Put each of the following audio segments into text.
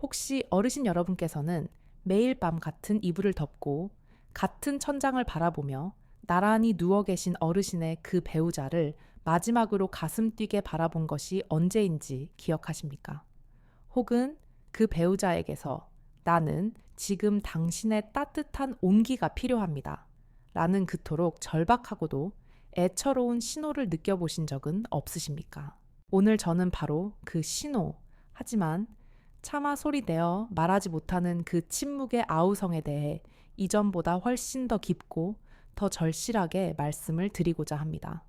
혹시 어르신 여러분께서는 매일 밤 같은 이불을 덮고 같은 천장을 바라보며 나란히 누워 계신 어르신의 그 배우자를 마지막으로 가슴 뛰게 바라본 것이 언제인지 기억하십니까? 혹은 그 배우자에게서 나는 지금 당신의 따뜻한 온기가 필요합니다. 라는 그토록 절박하고도 애처로운 신호를 느껴보신 적은 없으십니까? 오늘 저는 바로 그 신호, 하지만 차마 소리 내어 말하지 못하는 그 침묵의 아우성에 대해 이전보다 훨씬 더 깊고 더 절실하게 말씀을 드리고자 합니다.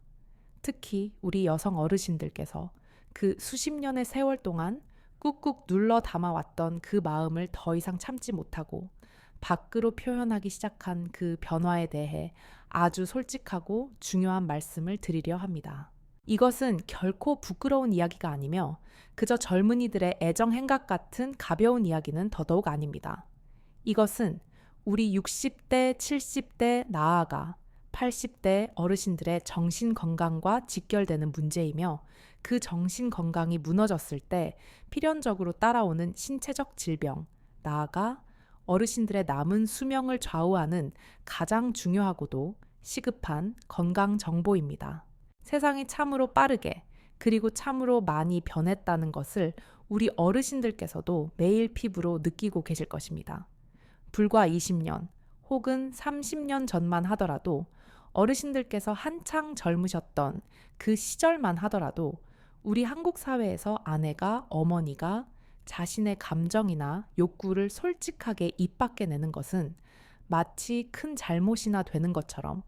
특히 우리 여성 어르신들께서 그 수십 년의 세월 동안 꾹꾹 눌러 담아왔던 그 마음을 더 이상 참지 못하고 밖으로 표현하기 시작한 그 변화에 대해 아주 솔직하고 중요한 말씀을 드리려 합니다. 이것은 결코 부끄러운 이야기가 아니며 그저 젊은이들의 애정 행각 같은 가벼운 이야기는 더더욱 아닙니다. 이것은 우리 60대, 70대, 나아가 80대 어르신들의 정신 건강과 직결되는 문제이며 그 정신 건강이 무너졌을 때 필연적으로 따라오는 신체적 질병, 나아가 어르신들의 남은 수명을 좌우하는 가장 중요하고도 시급한 건강 정보입니다. 세상이 참으로 빠르게 그리고 참으로 많이 변했다는 것을 우리 어르신들께서도 매일 피부로 느끼고 계실 것입니다. 불과 20년 혹은 30년 전만 하더라도 어르신들께서 한창 젊으셨던 그 시절만 하더라도 우리 한국 사회에서 아내가 어머니가 자신의 감정이나 욕구를 솔직하게 입 밖에 내는 것은 마치 큰 잘못이나 되는 것처럼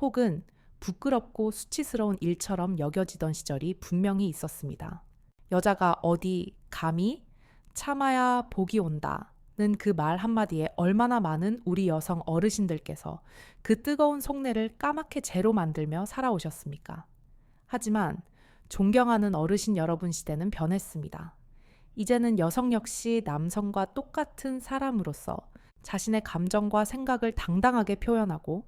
혹은 부끄럽고 수치스러운 일처럼 여겨지던 시절이 분명히 있었습니다. 여자가 어디 감히 참아야 복이 온다. 는 그 말 한마디에 얼마나 많은 우리 여성 어르신들께서 그 뜨거운 속내를 까맣게 제로 만들며 살아오셨습니까? 하지만 존경하는 어르신 여러분 시대는 변했습니다. 이제는 여성 역시 남성과 똑같은 사람으로서 자신의 감정과 생각을 당당하게 표현하고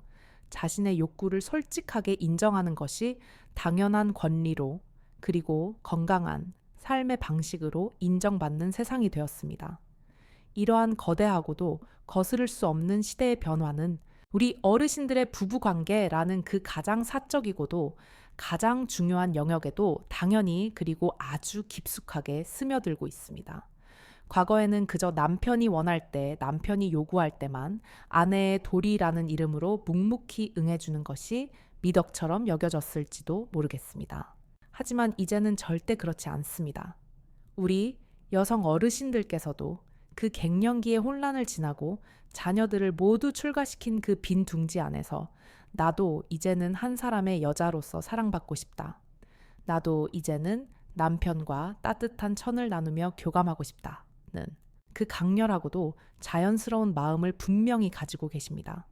자신의 욕구를 솔직하게 인정하는 것이 당연한 권리로 그리고 건강한 삶의 방식으로 인정받는 세상이 되었습니다. 이러한 거대하고도 거스를 수 없는 시대의 변화는 우리 어르신들의 부부 관계라는 그 가장 사적이고도 가장 중요한 영역에도 당연히 그리고 아주 깊숙하게 스며들고 있습니다. 과거에는 그저 남편이 원할 때, 남편이 요구할 때만 아내의 도리라는 이름으로 묵묵히 응해주는 것이 미덕처럼 여겨졌을지도 모르겠습니다. 하지만 이제는 절대 그렇지 않습니다. 우리 여성 어르신들께서도 그 갱년기의 혼란을 지나고 자녀들을 모두 출가시킨 그 빈 둥지 안에서 나도 이제는 한 사람의 여자로서 사랑받고 싶다. 나도 이제는 남편과 따뜻한 천을 나누며 교감하고 싶다 는 그 강렬하고도 자연스러운 마음을 분명히 가지고 계십니다.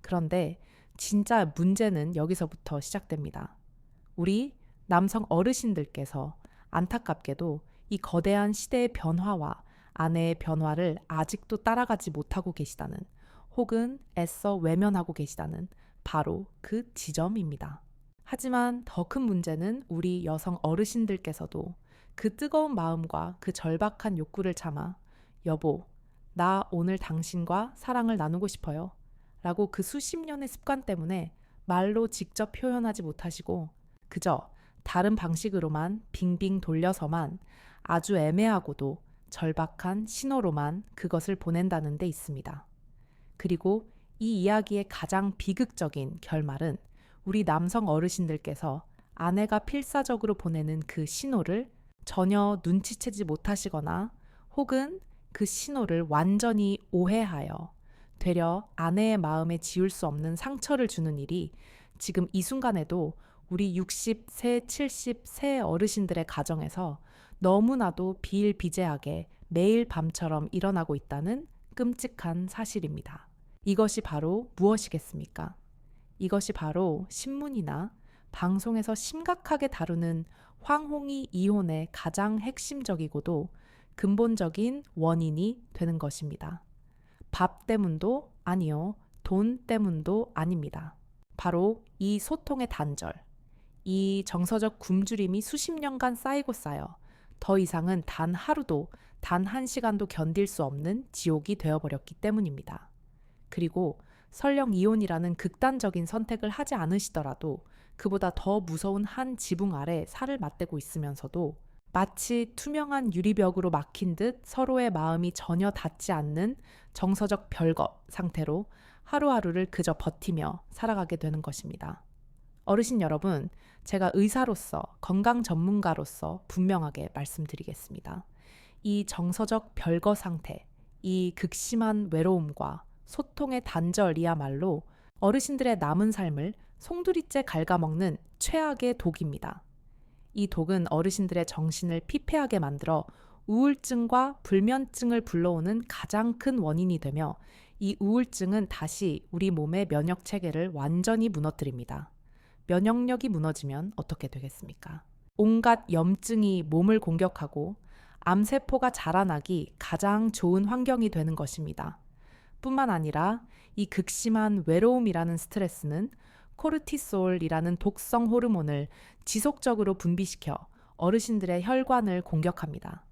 그런데 진짜 문제는 여기서부터 시작됩니다. 우리 남성 어르신들께서 안타깝게도 이 거대한 시대의 변화와 아내의 변화를 아직도 따라가지 못하고 계시다는 혹은 애써 외면하고 계시다는 바로 그 지점입니다. 하지만 더 큰 문제는 우리 여성 어르신들께서도 그 뜨거운 마음과 그 절박한 욕구를 참아 여보, 나 오늘 당신과 사랑을 나누고 싶어요. 라고 그 수십 년의 습관 때문에 말로 직접 표현하지 못하시고 그저 다른 방식으로만 빙빙 돌려서만 아주 애매하고도 절박한 신호로만 그것을 보낸다는 데 있습니다. 그리고 이 이야기의 가장 비극적인 결말은 우리 남성 어르신들께서 아내가 필사적으로 보내는 그 신호를 전혀 눈치채지 못하시거나 혹은 그 신호를 완전히 오해하여 되려 아내의 마음에 지울 수 없는 상처를 주는 일이 지금 이 순간에도 우리 60세, 70세 어르신들의 가정에서 너무나도 비일비재하게 매일 밤처럼 일어나고 있다는 끔찍한 사실입니다. 이것이 바로 무엇이겠습니까? 이것이 바로 신문이나 방송에서 심각하게 다루는 황홍이 이혼의 가장 핵심적이고도 근본적인 원인이 되는 것입니다. 밥 때문도 아니요, 돈 때문도 아닙니다. 바로 이 소통의 단절, 이 정서적 굶주림이 수십 년간 쌓이고 쌓여 더 이상은 단 하루도 단 한 시간도 견딜 수 없는 지옥이 되어버렸기 때문입니다. 그리고 설령 이혼이라는 극단적인 선택을 하지 않으시더라도 그보다 더 무서운 한 지붕 아래 살을 맞대고 있으면서도 마치 투명한 유리벽으로 막힌 듯 서로의 마음이 전혀 닿지 않는 정서적 별거 상태로 하루하루를 그저 버티며 살아가게 되는 것입니다. 어르신 여러분, 제가 의사로서 건강 전문가로서 분명하게 말씀드리겠습니다. 이 정서적 별거 상태, 이 극심한 외로움과 소통의 단절이야말로 어르신들의 남은 삶을 송두리째 갉아먹는 최악의 독입니다. 이 독은 어르신들의 정신을 피폐하게 만들어 우울증과 불면증을 불러오는 가장 큰 원인이 되며 이 우울증은 다시 우리 몸의 면역 체계를 완전히 무너뜨립니다. 면역력이 무너지면 어떻게 되겠습니까? 온갖 염증이 몸을 공격하고 암세포가 자라나기 가장 좋은 환경이 되는 것입니다. 뿐만 아니라 이 극심한 외로움이라는 스트레스는 코르티솔이라는 독성 호르몬을 지속적으로 분비시켜 어르신들의 혈관을 공격합니다.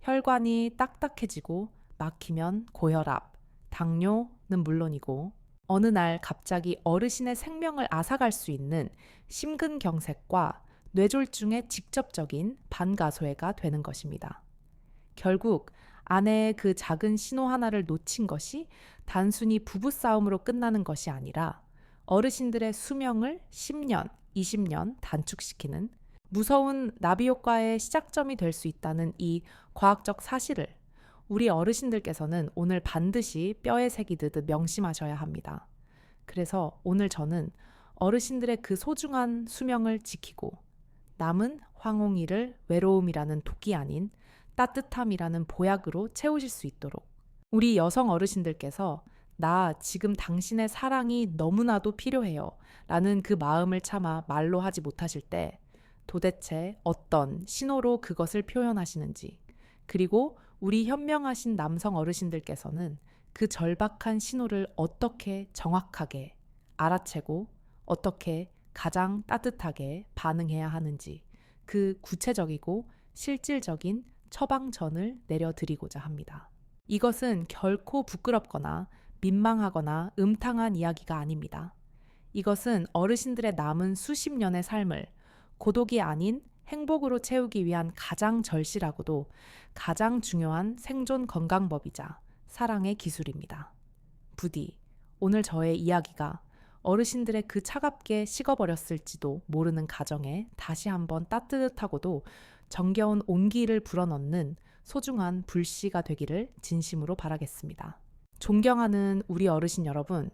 혈관이 딱딱해지고 막히면 고혈압, 당뇨는 물론이고 어느 날 갑자기 어르신의 생명을 앗아갈 수 있는 심근경색과 뇌졸중의 직접적인 반가소해가 되는 것입니다. 결국 아내의 그 작은 신호 하나를 놓친 것이 단순히 부부싸움으로 끝나는 것이 아니라 어르신들의 수명을 10년, 20년 단축시키는 무서운 나비 효과의 시작점이 될 수 있다는 이 과학적 사실을 우리 어르신들께서는 오늘 반드시 뼈에 새기듯 명심하셔야 합니다. 그래서 오늘 저는 어르신들의 그 소중한 수명을 지키고 남은 황홍이를 외로움이라는 독이 아닌 따뜻함이라는 보약으로 채우실 수 있도록 우리 여성 어르신들께서 나 지금 당신의 사랑이 너무나도 필요해요. 라는 그 마음을 참아 말로 하지 못하실 때 도대체 어떤 신호로 그것을 표현하시는지 그리고 우리 현명하신 남성 어르신들께서는 그 절박한 신호를 어떻게 정확하게 알아채고 어떻게 가장 따뜻하게 반응해야 하는지 그 구체적이고 실질적인 처방전을 내려드리고자 합니다. 이것은 결코 부끄럽거나 민망하거나 음탕한 이야기가 아닙니다. 이것은 어르신들의 남은 수십 년의 삶을 고독이 아닌 행복으로 채우기 위한 가장 절실하고도 가장 중요한 생존 건강법이자 사랑의 기술입니다. 부디 오늘 저의 이야기가 어르신들의 그 차갑게 식어버렸을지도 모르는 가정에 다시 한번 따뜻하고도 정겨운 온기를 불어넣는 소중한 불씨가 되기를 진심으로 바라겠습니다. 존경하는 우리 어르신 여러분,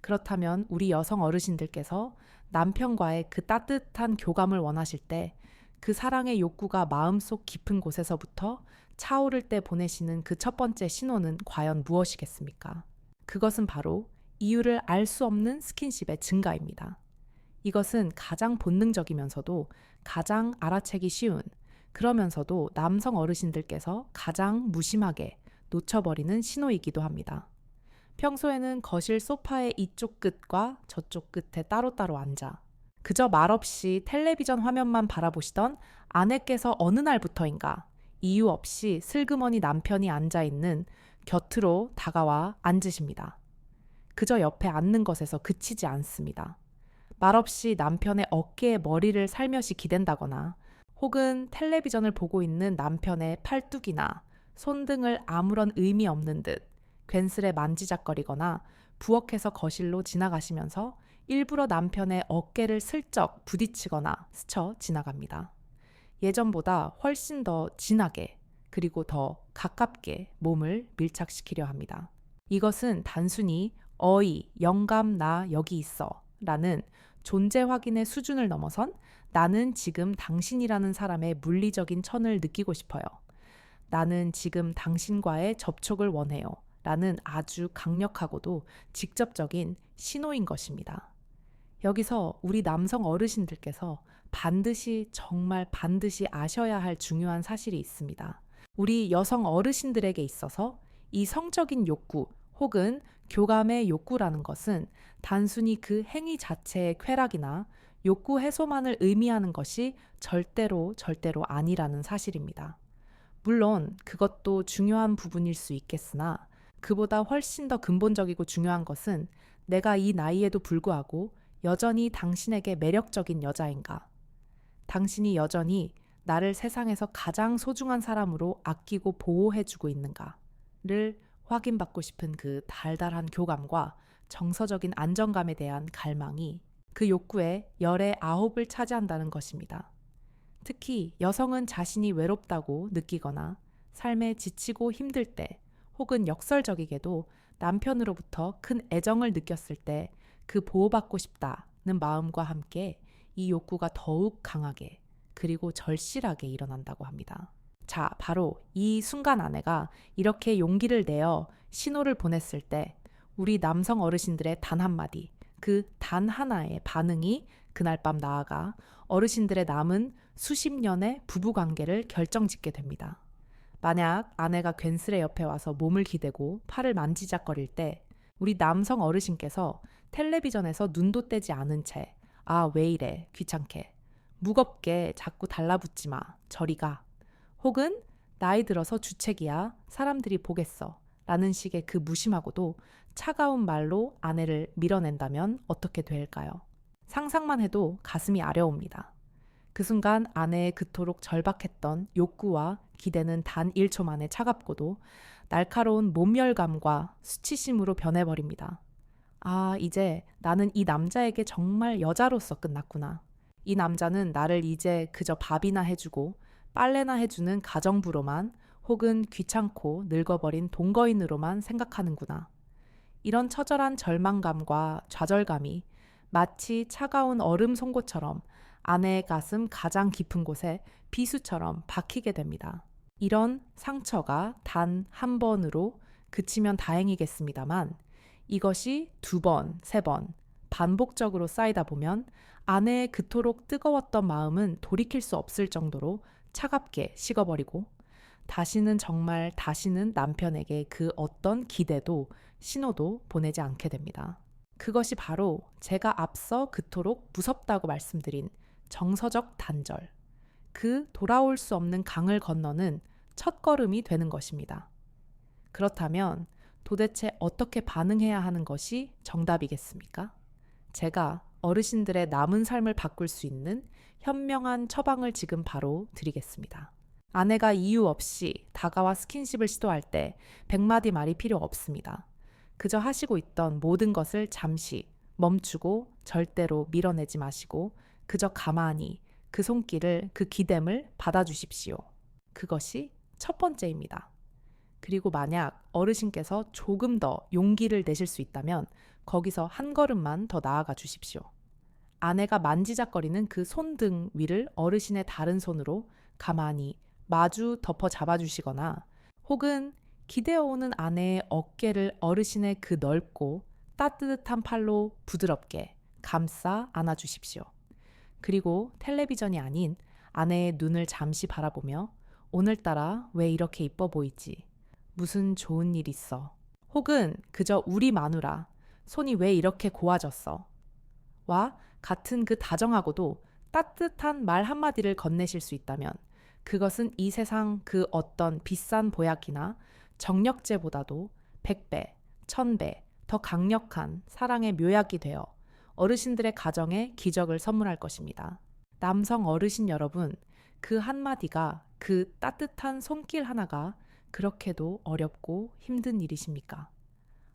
그렇다면 우리 여성 어르신들께서 남편과의 그 따뜻한 교감을 원하실 때 그 사랑의 욕구가 마음속 깊은 곳에서부터 차오를 때 보내시는 그 첫 번째 신호는 과연 무엇이겠습니까? 그것은 바로 이유를 알 수 없는 스킨십의 증가입니다. 이것은 가장 본능적이면서도 가장 알아채기 쉬운 그러면서도 남성 어르신들께서 가장 무심하게 놓쳐버리는 신호이기도 합니다. 평소에는 거실 소파의 이쪽 끝과 저쪽 끝에 따로따로 앉아 그저 말없이 텔레비전 화면만 바라보시던 아내께서 어느 날부터인가 이유 없이 슬그머니 남편이 앉아 있는 곁으로 다가와 앉으십니다. 그저 옆에 앉는 것에서 그치지 않습니다. 말없이 남편의 어깨에 머리를 살며시 기댄다거나 혹은 텔레비전을 보고 있는 남편의 팔뚝이나 손등을 아무런 의미 없는 듯 괜스레 만지작거리거나 부엌에서 거실로 지나가시면서 일부러 남편의 어깨를 슬쩍 부딪히거나 스쳐 지나갑니다. 예전보다 훨씬 더 진하게 그리고 더 가깝게 몸을 밀착시키려 합니다. 이것은 단순히 어이, 영감, 나 여기 있어 라는 존재 확인의 수준을 넘어선 나는 지금 당신이라는 사람의 물리적인 천을 느끼고 싶어요. 나는 지금 당신과의 접촉을 원해요. 라는 아주 강력하고도 직접적인 신호인 것입니다. 여기서 우리 남성 어르신들께서 반드시 정말 반드시 아셔야 할 중요한 사실이 있습니다. 우리 여성 어르신들에게 있어서 이 성적인 욕구 혹은 교감의 욕구라는 것은 단순히 그 행위 자체의 쾌락이나 욕구 해소만을 의미하는 것이 절대로 절대로 아니라는 사실입니다. 물론 그것도 중요한 부분일 수 있겠으나 그보다 훨씬 더 근본적이고 중요한 것은 내가 이 나이에도 불구하고 여전히 당신에게 매력적인 여자인가? 당신이 여전히 나를 세상에서 가장 소중한 사람으로 아끼고 보호해주고 있는가를 확인받고 싶은 그 달달한 교감과 정서적인 안정감에 대한 갈망이 그 욕구의 열의 아홉을 차지한다는 것입니다. 특히 여성은 자신이 외롭다고 느끼거나 삶에 지치고 힘들 때 혹은 역설적이게도 남편으로부터 큰 애정을 느꼈을 때 그 보호받고 싶다는 마음과 함께 이 욕구가 더욱 강하게 그리고 절실하게 일어난다고 합니다. 자, 바로 이 순간 아내가 이렇게 용기를 내어 신호를 보냈을 때 우리 남성 어르신들의 단 한마디, 그 단 하나의 반응이 그날 밤 나아가 어르신들의 남은 수십 년의 부부 관계를 결정짓게 됩니다. 만약 아내가 괜스레 옆에 와서 몸을 기대고 팔을 만지작거릴 때 우리 남성 어르신께서 텔레비전에서 눈도 떼지 않은 채, 아, 왜 이래, 귀찮게, 무겁게 자꾸 달라붙지 마, 저리 가. 혹은 나이 들어서 주책이야, 사람들이 보겠어. 라는 식의 그 무심하고도 차가운 말로 아내를 밀어낸다면 어떻게 될까요? 상상만 해도 가슴이 아려옵니다. 그 순간 아내의 그토록 절박했던 욕구와 기대는 단 1초 만에 차갑고도 날카로운 몸열감과 수치심으로 변해버립니다. 아, 이제 나는 이 남자에게 정말 여자로서 끝났구나. 이 남자는 나를 이제 그저 밥이나 해주고 빨래나 해주는 가정부로만 혹은 귀찮고 늙어버린 동거인으로만 생각하는구나. 이런 처절한 절망감과 좌절감이 마치 차가운 얼음 송곳처럼 아내의 가슴 가장 깊은 곳에 비수처럼 박히게 됩니다. 이런 상처가 단 한 번으로 그치면 다행이겠습니다만 이것이 두 번, 세 번, 반복적으로 쌓이다 보면 아내의 그토록 뜨거웠던 마음은 돌이킬 수 없을 정도로 차갑게 식어버리고 다시는 정말 다시는 남편에게 그 어떤 기대도 신호도 보내지 않게 됩니다. 그것이 바로 제가 앞서 그토록 무섭다고 말씀드린 정서적 단절, 그 돌아올 수 없는 강을 건너는 첫 걸음이 되는 것입니다. 그렇다면 도대체 어떻게 반응해야 하는 것이 정답이겠습니까? 제가 어르신들의 남은 삶을 바꿀 수 있는 현명한 처방을 지금 바로 드리겠습니다. 아내가 이유 없이 다가와 스킨십을 시도할 때 백마디 말이 필요 없습니다. 그저 하시고 있던 모든 것을 잠시 멈추고 절대로 밀어내지 마시고 그저 가만히 그 손길을 그 기댐을 받아주십시오. 그것이 첫 번째입니다. 그리고 만약 어르신께서 조금 더 용기를 내실 수 있다면 거기서 한 걸음만 더 나아가 주십시오. 아내가 만지작거리는 그 손등 위를 어르신의 다른 손으로 가만히 마주 덮어 잡아주시거나 혹은 기대어오는 아내의 어깨를 어르신의 그 넓고 따뜻한 팔로 부드럽게 감싸 안아주십시오. 그리고 텔레비전이 아닌 아내의 눈을 잠시 바라보며 오늘따라 왜 이렇게 이뻐 보이지? 무슨 좋은 일 있어? 혹은 그저 우리 마누라 손이 왜 이렇게 고와졌어? 와 같은 그 다정하고도 따뜻한 말 한마디를 건네실 수 있다면 그것은 이 세상 그 어떤 비싼 보약이나 정력제보다도 100배, 1000배 더 강력한 사랑의 묘약이 되어 어르신들의 가정에 기적을 선물할 것입니다. 남성 어르신 여러분, 그 한마디가 그 따뜻한 손길 하나가 그렇게도 어렵고 힘든 일이십니까?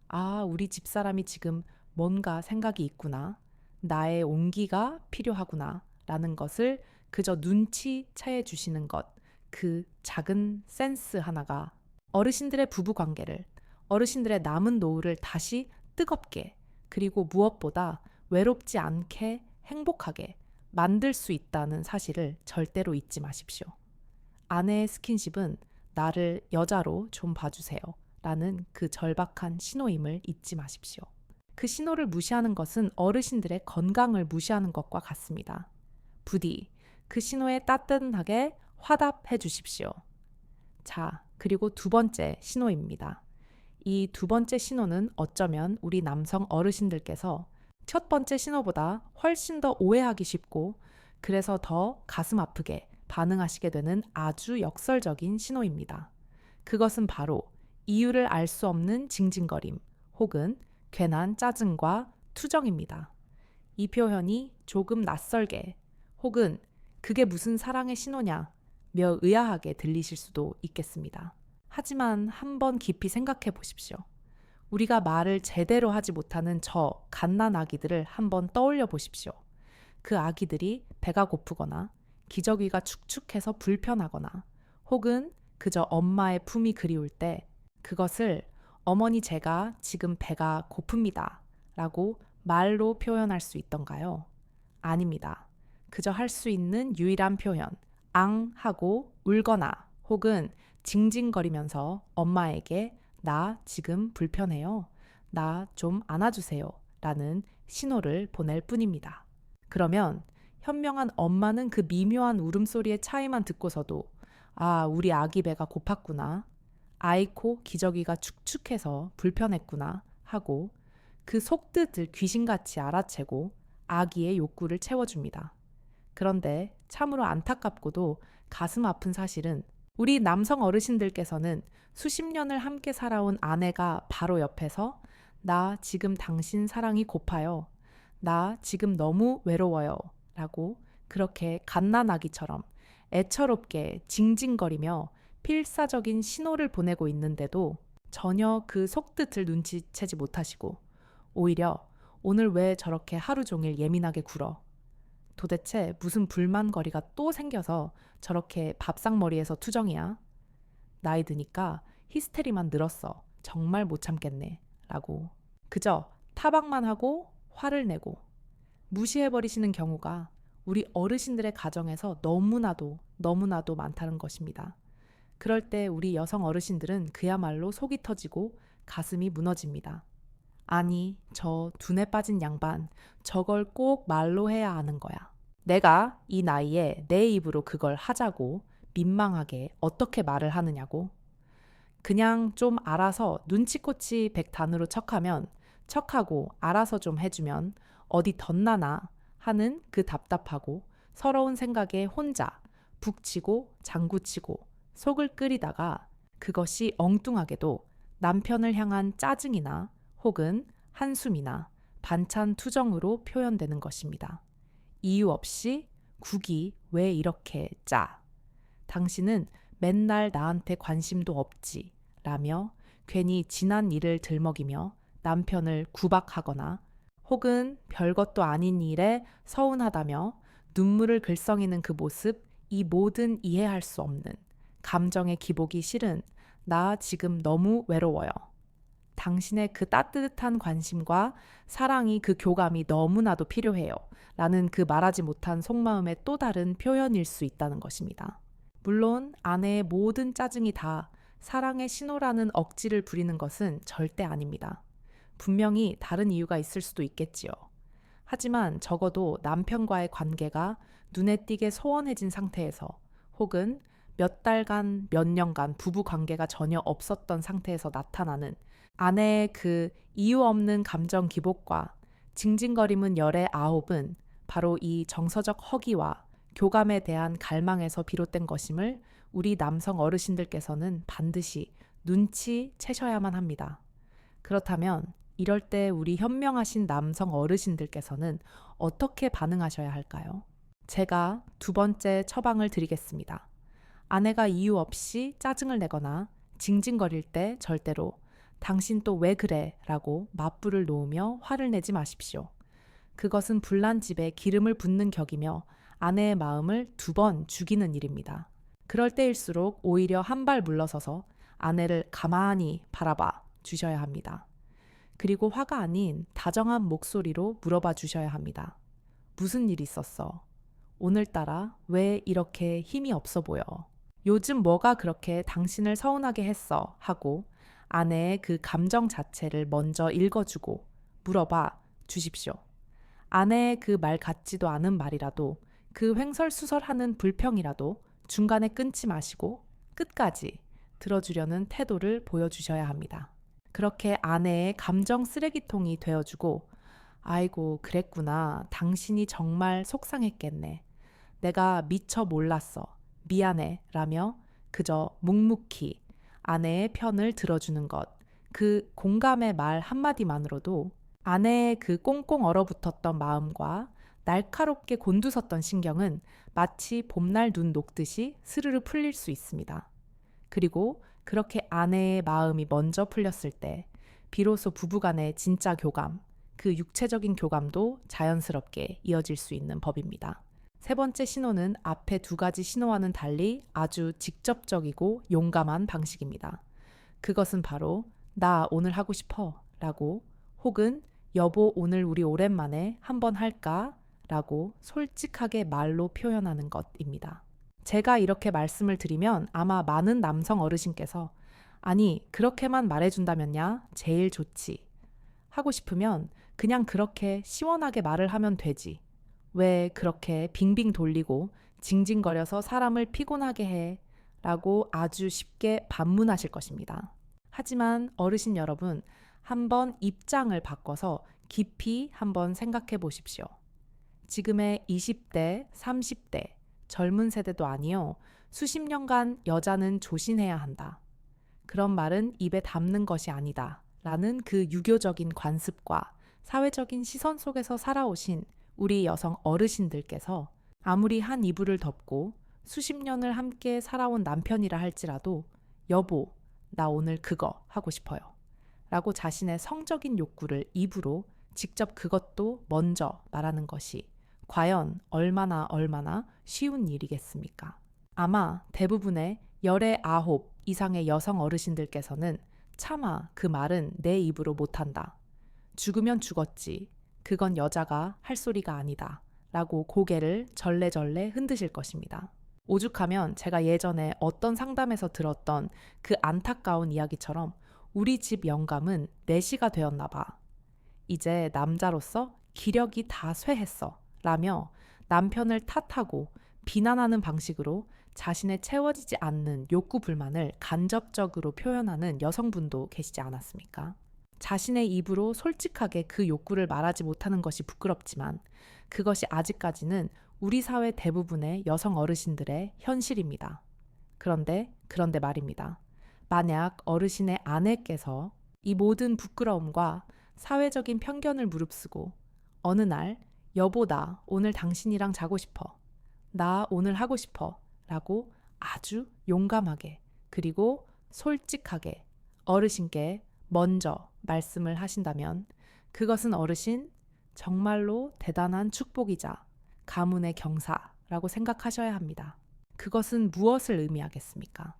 아, 우리 집사람이 지금 뭔가 생각이 있구나. 나의 온기가 필요하구나. 라는 것을 그저 눈치 채해 주시는 것, 그 작은 센스 하나가 어르신들의 부부 관계를, 어르신들의 남은 노후를 다시 뜨겁게, 그리고 무엇보다 외롭지 않게 행복하게 만들 수 있다는 사실을 절대로 잊지 마십시오. 아내의 스킨십은 나를 여자로 좀 봐주세요. 라는 그 절박한 신호임을 잊지 마십시오. 그 신호를 무시하는 것은 어르신들의 건강을 무시하는 것과 같습니다. 부디 그 신호에 따뜻하게 화답해 주십시오. 자, 그리고 두 번째 신호입니다. 이 두 번째 신호는 어쩌면 우리 남성 어르신들께서 첫 번째 신호보다 훨씬 더 오해하기 쉽고 그래서 더 가슴 아프게 반응하시게 되는 아주 역설적인 신호입니다. 그것은 바로 이유를 알 수 없는 징징거림 혹은 괜한 짜증과 투정입니다. 이 표현이 조금 낯설게 혹은 그게 무슨 사랑의 신호냐 며 의아하게 들리실 수도 있겠습니다. 하지만 한번 깊이 생각해 보십시오. 우리가 말을 제대로 하지 못하는 저 갓난 아기들을 한번 떠올려 보십시오. 그 아기들이 배가 고프거나 기저귀가 축축해서 불편하거나 혹은 그저 엄마의 품이 그리울 때 그것을 어머니 제가 지금 배가 고픕니다. 라고 말로 표현할 수 있던가요? 아닙니다. 그저 할 수 있는 유일한 표현, 앙 하고 울거나 혹은 징징거리면서 엄마에게 나 지금 불편해요. 나 좀 안아주세요. 라는 신호를 보낼 뿐입니다. 그러면 현명한 엄마는 그 미묘한 울음소리의 차이만 듣고서도 아, 우리 아기 배가 고팠구나. 아이코 기저귀가 축축해서 불편했구나 하고 그 속뜻을 귀신같이 알아채고 아기의 욕구를 채워줍니다. 그런데 참으로 안타깝고도 가슴 아픈 사실은 우리 남성 어르신들께서는 수십 년을 함께 살아온 아내가 바로 옆에서 나 지금 당신 사랑이 고파요. 나 지금 너무 외로워요. 라고 그렇게 갓난아기처럼 애처롭게 징징거리며 필사적인 신호를 보내고 있는데도 전혀 그 속뜻을 눈치채지 못하시고 오히려 오늘 왜 저렇게 하루 종일 예민하게 굴어? 도대체 무슨 불만거리가 또 생겨서 저렇게 밥상머리에서 투정이야? 나이 드니까 히스테리만 늘었어. 정말 못 참겠네. 라고. 그저 타박만 하고 화를 내고 무시해버리시는 경우가 우리 어르신들의 가정에서 너무나도 너무나도 많다는 것입니다. 그럴 때 우리 여성 어르신들은 그야말로 속이 터지고 가슴이 무너집니다. 아니, 저 두뇌 빠진 양반, 저걸 꼭 말로 해야 하는 거야. 내가 이 나이에 내 입으로 그걸 하자고 민망하게 어떻게 말을 하느냐고. 그냥 좀 알아서 눈치코치 백단으로 척하면 척하고 알아서 좀 해주면 어디 덧나나 하는 그 답답하고 서러운 생각에 혼자 북치고 장구치고 속을 끓이다가 그것이 엉뚱하게도 남편을 향한 짜증이나 혹은 한숨이나 반찬 투정으로 표현되는 것입니다. 이유 없이 국이 왜 이렇게 짜? 당신은 맨날 나한테 관심도 없지. 라며 괜히 지난 일을 들먹이며 남편을 구박하거나 혹은 별것도 아닌 일에 서운하다며 눈물을 글썽이는 그 모습, 이 모든 이해할 수 없는 감정의 기복이 실은 나 지금 너무 외로워요. 당신의 그 따뜻한 관심과 사랑이 그 교감이 너무나도 필요해요. 라는 그 말하지 못한 속마음의 또 다른 표현일 수 있다는 것입니다. 물론 아내의 모든 짜증이 다 사랑의 신호라는 억지를 부리는 것은 절대 아닙니다. 분명히 다른 이유가 있을 수도 있겠지요. 하지만 적어도 남편과의 관계가 눈에 띄게 소원해진 상태에서 혹은 몇 달간, 몇 년간 부부 관계가 전혀 없었던 상태에서 나타나는 아내의 그 이유 없는 감정 기복과 징징거림은 열의 아홉은 바로 이 정서적 허기와 교감에 대한 갈망에서 비롯된 것임을 우리 남성 어르신들께서는 반드시 눈치 채셔야만 합니다. 그렇다면 이럴 때 우리 현명하신 남성 어르신들께서는 어떻게 반응하셔야 할까요? 제가 두 번째 처방을 드리겠습니다. 아내가 이유 없이 짜증을 내거나 징징거릴 때 절대로 당신 또 왜 그래? 라고 맞불을 놓으며 화를 내지 마십시오. 그것은 불난 집에 기름을 붓는 격이며 아내의 마음을 두 번 죽이는 일입니다. 그럴 때일수록 오히려 한 발 물러서서 아내를 가만히 바라봐 주셔야 합니다. 그리고 화가 아닌 다정한 목소리로 물어봐 주셔야 합니다. 무슨 일 있었어? 오늘따라 왜 이렇게 힘이 없어 보여? 요즘 뭐가 그렇게 당신을 서운하게 했어? 하고 아내의 그 감정 자체를 먼저 읽어주고 물어봐 주십시오. 아내의 그 말 같지도 않은 말이라도 그 횡설수설하는 불평이라도 중간에 끊지 마시고 끝까지 들어주려는 태도를 보여주셔야 합니다. 그렇게 아내의 감정 쓰레기통이 되어주고 아이고, 그랬구나. 당신이 정말 속상했겠네. 내가 미처 몰랐어. 미안해. 라며 그저 묵묵히 아내의 편을 들어주는 것. 그 공감의 말 한마디만으로도 아내의 그 꽁꽁 얼어붙었던 마음과 날카롭게 곤두섰던 신경은 마치 봄날 눈 녹듯이 스르르 풀릴 수 있습니다. 그리고 그렇게 아내의 마음이 먼저 풀렸을 때 비로소 부부간의 진짜 교감, 그 육체적인 교감도 자연스럽게 이어질 수 있는 법입니다. 세 번째 신호는 앞에 두 가지 신호와는 달리 아주 직접적이고 용감한 방식입니다. 그것은 바로 나 오늘 하고 싶어 라고 혹은 여보 오늘 우리 오랜만에 한번 할까 라고 솔직하게 말로 표현하는 것입니다. 제가 이렇게 말씀을 드리면 아마 많은 남성 어르신께서 아니, 그렇게만 말해준다면야 제일 좋지. 하고 싶으면 그냥 그렇게 시원하게 말을 하면 되지. 왜 그렇게 빙빙 돌리고 징징거려서 사람을 피곤하게 해? 라고 아주 쉽게 반문하실 것입니다. 하지만 어르신 여러분, 한번 입장을 바꿔서 깊이 한번 생각해 보십시오. 지금의 20대, 30대, 젊은 세대도 아니요. 수십 년간 여자는 조신해야 한다. 그런 말은 입에 담는 것이 아니다. 라는 그 유교적인 관습과 사회적인 시선 속에서 살아오신 우리 여성 어르신들께서 아무리 한 이불을 덮고 수십 년을 함께 살아온 남편이라 할지라도 여보, 나 오늘 그거 하고 싶어요. 라고 자신의 성적인 욕구를 입으로 직접 그것도 먼저 말하는 것이 과연 얼마나 얼마나 쉬운 일이겠습니까? 아마 대부분의 열의 아홉 이상의 여성 어르신들께서는 차마 그 말은 내 입으로 못한다. 죽으면 죽었지. 그건 여자가 할 소리가 아니다. 라고 고개를 절레절레 흔드실 것입니다. 오죽하면 제가 예전에 어떤 상담에서 들었던 그 안타까운 이야기처럼 우리 집 영감은 4시가 되었나 봐. 이제 남자로서 기력이 다 쇠했어. 라며 남편을 탓하고 비난하는 방식으로 자신의 채워지지 않는 욕구 불만을 간접적으로 표현하는 여성분도 계시지 않았습니까? 자신의 입으로 솔직하게 그 욕구를 말하지 못하는 것이 부끄럽지만 그것이 아직까지는 우리 사회 대부분의 여성 어르신들의 현실입니다. 그런데, 그런데 말입니다. 만약 어르신의 아내께서 이 모든 부끄러움과 사회적인 편견을 무릅쓰고 어느 날 여보 나 오늘 당신이랑 자고 싶어. 나 오늘 하고 싶어. 라고 아주 용감하게 그리고 솔직하게 어르신께 먼저 말씀을 하신다면 그것은 어르신 정말로 대단한 축복이자 가문의 경사라고 생각하셔야 합니다. 그것은 무엇을 의미하겠습니까?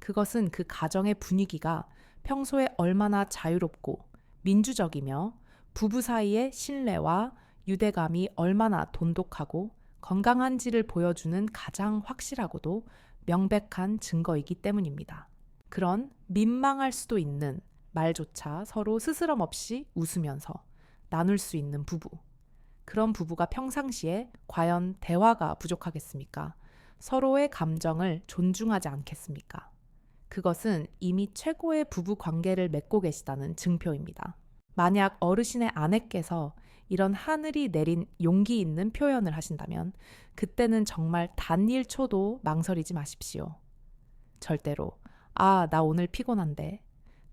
그것은 그 가정의 분위기가 평소에 얼마나 자유롭고 민주적이며 부부 사이의 신뢰와 유대감이 얼마나 돈독하고 건강한지를 보여주는 가장 확실하고도 명백한 증거이기 때문입니다. 그런 민망할 수도 있는 말조차 서로 스스럼 없이 웃으면서 나눌 수 있는 부부. 그런 부부가 평상시에 과연 대화가 부족하겠습니까? 서로의 감정을 존중하지 않겠습니까? 그것은 이미 최고의 부부 관계를 맺고 계시다는 증표입니다. 만약 어르신의 아내께서 이런 하늘이 내린 용기 있는 표현을 하신다면 그때는 정말 단 1초도 망설이지 마십시오. 절대로 아, 나 오늘 피곤한데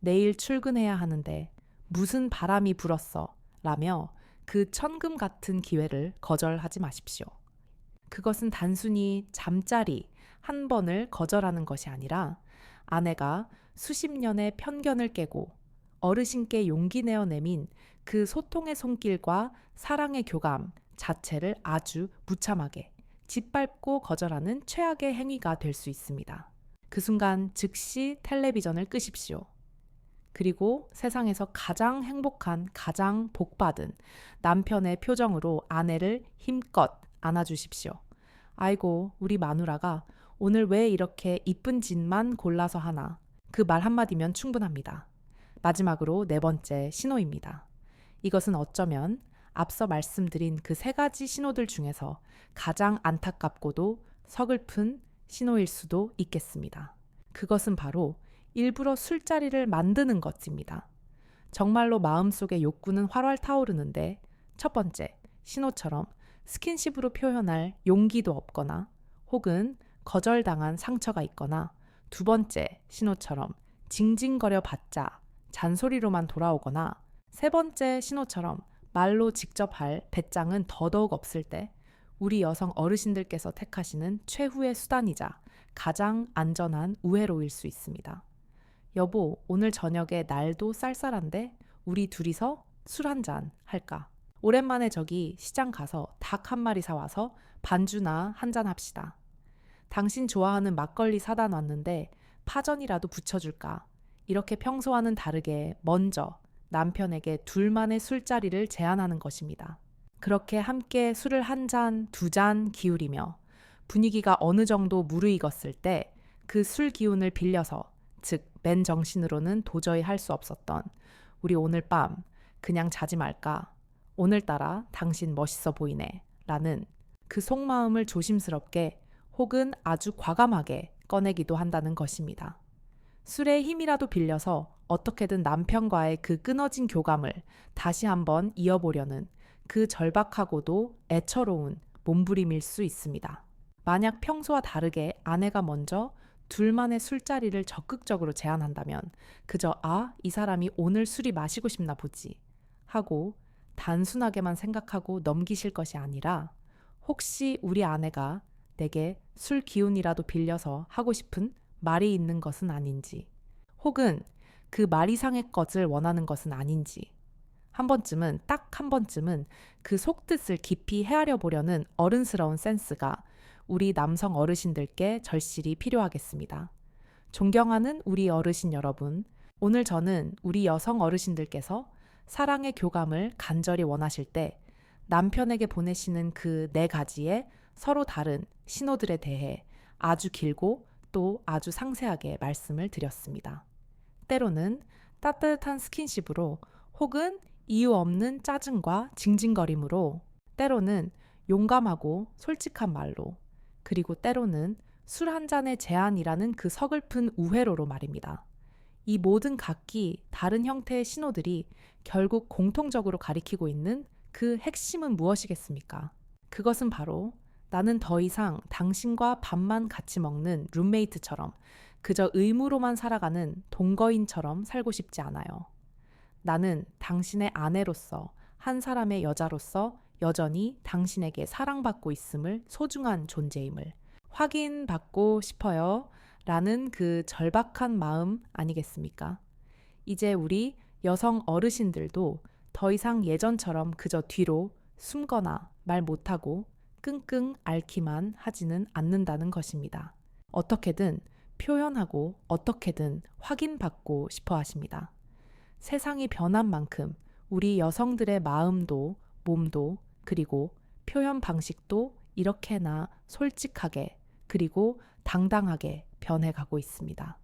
내일 출근해야 하는데 무슨 바람이 불었어 라며 그 천금 같은 기회를 거절하지 마십시오. 그것은 단순히 잠자리 한 번을 거절하는 것이 아니라 아내가 수십 년의 편견을 깨고 어르신께 용기 내어 내민 그 소통의 손길과 사랑의 교감 자체를 아주 무참하게 짓밟고 거절하는 최악의 행위가 될 수 있습니다. 그 순간 즉시 텔레비전을 끄십시오. 그리고 세상에서 가장 행복한, 가장 복받은 남편의 표정으로 아내를 힘껏 안아주십시오. 아이고, 우리 마누라가 오늘 왜 이렇게 이쁜 짓만 골라서 하나. 그 말 한마디면 충분합니다. 마지막으로 네 번째 신호입니다. 이것은 어쩌면 앞서 말씀드린 그 세 가지 신호들 중에서 가장 안타깝고도 서글픈 신호일 수도 있겠습니다. 그것은 바로 일부러 술자리를 만드는 것입니다. 정말로 마음속의 욕구는 활활 타오르는데 첫 번째, 신호처럼 스킨십으로 표현할 용기도 없거나 혹은 거절당한 상처가 있거나 두 번째, 신호처럼 징징거려 봤자 잔소리로만 돌아오거나 세 번째 신호처럼 말로 직접 할 배짱은 더더욱 없을 때 우리 여성 어르신들께서 택하시는 최후의 수단이자 가장 안전한 우회로일 수 있습니다. 여보, 오늘 저녁에 날도 쌀쌀한데 우리 둘이서 술 한 잔 할까? 오랜만에 저기 시장 가서 닭 한 마리 사와서 반주나 한 잔 합시다. 당신 좋아하는 막걸리 사다 놨는데 파전이라도 붙여줄까? 이렇게 평소와는 다르게 먼저 남편에게 둘만의 술자리를 제안하는 것입니다. 그렇게 함께 술을 한 잔, 두 잔 기울이며 분위기가 어느 정도 무르익었을 때 그 술 기운을 빌려서 즉 맨 정신으로는 도저히 할 수 없었던 우리 오늘 밤 그냥 자지 말까? 오늘따라 당신 멋있어 보이네. 라는 그 속마음을 조심스럽게 혹은 아주 과감하게 꺼내기도 한다는 것입니다. 술의 힘이라도 빌려서 어떻게든 남편과의 그 끊어진 교감을 다시 한번 이어보려는 그 절박하고도 애처로운 몸부림일 수 있습니다. 만약 평소와 다르게 아내가 먼저 둘만의 술자리를 적극적으로 제안한다면 그저 아, 이 사람이 오늘 술이 마시고 싶나 보지 하고 단순하게만 생각하고 넘기실 것이 아니라 혹시 우리 아내가 내게 술 기운이라도 빌려서 하고 싶은 말이 있는 것은 아닌지 혹은 그 말 이상의 것을 원하는 것은 아닌지 한 번쯤은 딱 한 번쯤은 그 속뜻을 깊이 헤아려 보려는 어른스러운 센스가 우리 남성 어르신들께 절실히 필요하겠습니다. 존경하는 우리 어르신 여러분, 오늘 저는 우리 여성 어르신들께서 사랑의 교감을 간절히 원하실 때 남편에게 보내시는 그 네 가지의 서로 다른 신호들에 대해 아주 길고 또 아주 상세하게 말씀을 드렸습니다. 때로는 따뜻한 스킨십으로 혹은 이유 없는 짜증과 징징거림으로 때로는 용감하고 솔직한 말로 그리고 때로는 술 한 잔의 제안이라는 그 서글픈 우회로로 말입니다. 이 모든 각기 다른 형태의 신호들이 결국 공통적으로 가리키고 있는 그 핵심은 무엇이겠습니까? 그것은 바로 나는 더 이상 당신과 밥만 같이 먹는 룸메이트처럼 그저 의무로만 살아가는 동거인처럼 살고 싶지 않아요. 나는 당신의 아내로서 한 사람의 여자로서 여전히 당신에게 사랑받고 있음을 소중한 존재임을 확인받고 싶어요. 라는 그 절박한 마음 아니겠습니까? 이제 우리 여성 어르신들도 더 이상 예전처럼 그저 뒤로 숨거나 말 못하고 끙끙 앓기만 하지는 않는다는 것입니다. 어떻게든 표현하고 어떻게든 확인받고 싶어 하십니다. 세상이 변한 만큼 우리 여성들의 마음도 몸도 그리고 표현 방식도 이렇게나 솔직하게 그리고 당당하게 변해가고 있습니다.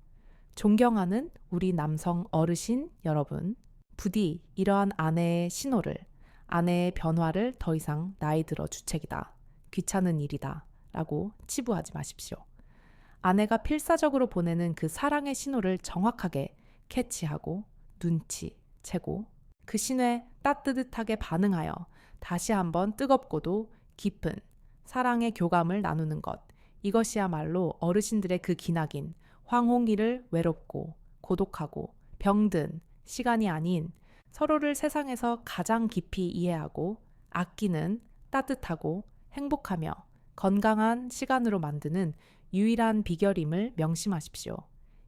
존경하는 우리 남성 어르신 여러분, 부디 이러한 아내의 신호를, 아내의 변화를 더 이상 나이 들어 주책이다, 귀찮은 일이다, 라고 치부하지 마십시오. 아내가 필사적으로 보내는 그 사랑의 신호를 정확하게 캐치하고 눈치 채고 그 신호에 따뜻하게 반응하여 다시 한번 뜨겁고도 깊은 사랑의 교감을 나누는 것. 이것이야말로 어르신들의 그 기나긴 황홍기를 외롭고 고독하고 병든 시간이 아닌 서로를 세상에서 가장 깊이 이해하고 아끼는 따뜻하고 행복하며 건강한 시간으로 만드는 유일한 비결임을 명심하십시오.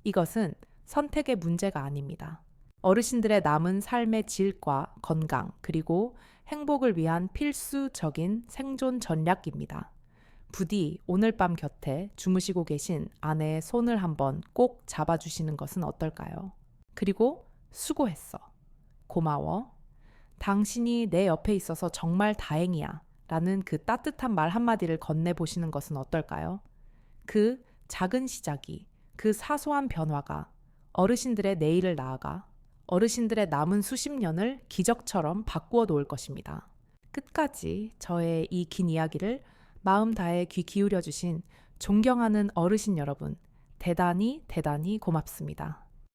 이것은 선택의 문제가 아닙니다. 어르신들의 남은 삶의 질과 건강 그리고 행복을 위한 필수적인 생존 전략입니다. 부디 오늘 밤 곁에 주무시고 계신 아내의 손을 한번 꼭 잡아주시는 것은 어떨까요? 그리고 수고했어. 고마워. 당신이 내 옆에 있어서 정말 다행이야. 라는 그 따뜻한 말 한마디를 건네보시는 것은 어떨까요? 그 작은 시작이, 그 사소한 변화가 어르신들의 내일을 나아가 어르신들의 남은 수십 년을 기적처럼 바꾸어 놓을 것입니다. 끝까지 저의 이 긴 이야기를 마음 다해 귀 기울여 주신 존경하는 어르신 여러분, 대단히 대단히 고맙습니다.